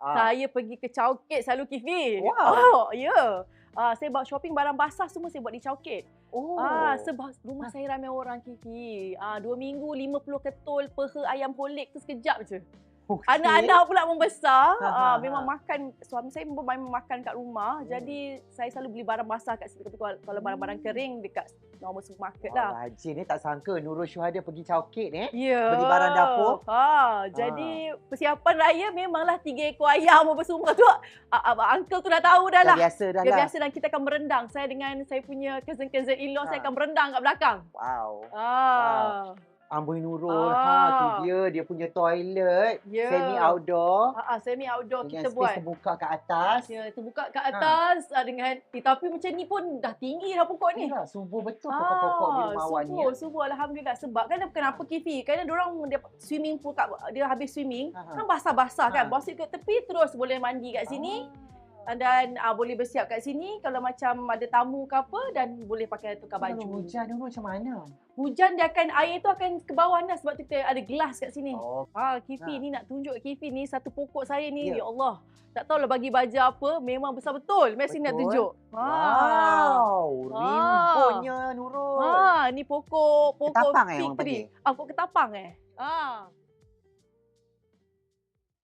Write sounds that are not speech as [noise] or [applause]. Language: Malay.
Ah. Saya pergi ke Chowkit selalu Kifi. Wow. [laughs] Oh, ya. Yeah. Ah, saya buat shopping barang basah semua saya buat di Chowkit. Oh. Ah, sebab rumah saya ramai orang Kifi. Ah, dua minggu 50 ketul peha ayam holik tu sekejap je. Okey. Anak-anak pula membesar. Ha, ha, Ah, ha. memang makan suami saya memang makan kat rumah. Hmm. Jadi saya selalu beli barang basah kat situ. Tapi kalau, barang-barang Hmm. kering dekat normal supermarket Wah, lah. rajin ni tak sangka Nurul Syuhada pergi Chowkit eh. Ya. Beli barang dapur. Ha, jadi persiapan raya memanglah tiga ekor ayam [laughs] apa semua tu. Ah, ah, uncle tu dah tahu dah Dah lah. biasa dah Dia lah. biasa dan kita akan merendang. Saya dengan saya punya cousin-cousin in-law saya Ha. akan merendang kat belakang. Wow. Ah. Amboi Nurul. Ah. Ha, tu dia. Dia punya toilet. Ya. Semi outdoor. Ha, ah, semi outdoor dengan kita buat. terbuka kat atas. Ya, terbuka kat atas ah, dengan eh, tapi macam ni pun dah tinggi dah pokok ni. Itulah, subur betul pokok-pokok di rumah awak ni. Ah, subuh, subuh alhamdulillah sebab kan kenapa Kifi? Kerana dia orang dia swimming pool kat dia habis swimming Ha, ha. kan basah-basah kan. Ha. Bawa kat tepi terus boleh mandi kat sini Ah. Dan uh, boleh bersiap kat sini kalau macam ada tamu ke apa dan boleh pakai tukar Kalau baju. hujan dulu macam mana? Hujan dia akan air tu akan ke bawah lah sebab tu kita ada gelas kat sini. Oh, Ah, Kifi Ha. ni nak tunjuk Kifi ni satu pokok saya ni Ya. ya Allah. Tak tahulah bagi baja apa, memang besar betul. Mesti nak tunjuk. wow. Rimpunnya Nurul. Ha, ni pokok pokok Ketapang eh fig orang tree. Ah, pokok ketapang eh. Ah.